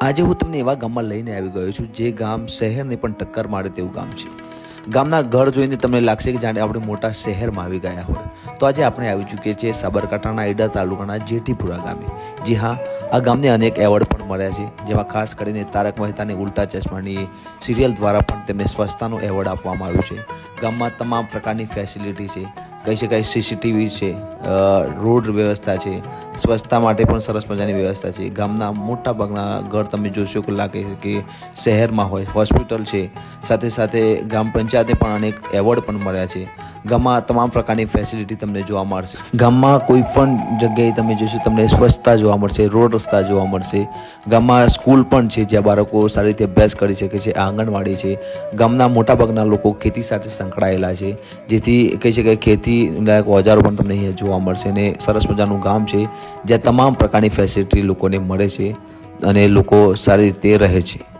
આજે હું તમને એવા ગામમાં લઈને આવી ગયો છું જે ગામ શહેરને પણ ટક્કર મારે તેવું ગામ છે. ગામના ઘર જોઈને તમને લાગશે કે જાણે આપણે મોટા શહેરમાં આવી ગયા હોય. તો આજે આપણે આવી ચૂકીએ છીએ સાબરકાંઠાના ઈડા તાલુકાના જેઠીપુરા ગામે. જી હા, આ ગામને અનેક એવોર્ડ પણ મળ્યા છે, જેમાં ખાસ કરીને તારક મહેતાની ઉલ્ટા ચશ્માની સિરિયલ દ્વારા પણ તેમને સ્વચ્છતાનો એવોર્ડ આપવામાં આવ્યો છે. ગામમાં તમામ પ્રકારની ફેસિલિટી છે કહી શકાય સીસીટીવી છે રોડ વ્યવસ્થા છે, સ્વચ્છતા માટે પણ સરસ મજાની વ્યવસ્થા છે. ગામના મોટા ભાગના ઘર તમે જોશો કે લાગે કે શહેરમાં હોય, હોસ્પિટલ છે. સાથે સાથે ગ્રામ પંચાયતે પણ અનેક એવોર્ડ પણ મળ્યા છે. ગામમાં તમામ પ્રકારની ફેસિલિટી તમને જોવા મળશે. ગામમાં કોઈ પણ જગ્યાએ તમે જોશો, તમને સ્વચ્છતા જોવા મળશે, રોડ રસ્તા જોવા મળશે. ગામમાં સ્કૂલ પણ છે, જ્યાં બાળકો સારી રીતે અભ્યાસ કરી શકે છે, આંગણવાડી છે. ગામના મોટાભાગના લોકો ખેતી સાથે સંકળાયેલા છે, જેથી કહી શકાય ખેતી લાયક ઓજારો પણ તમને અહીંયા જોવા મળશે અને સરસ મજાનું ગામ છે, જ્યાં તમામ પ્રકારની ફેસિલિટી લોકોને મળે છે અને લોકો સારી રીતે રહે છે.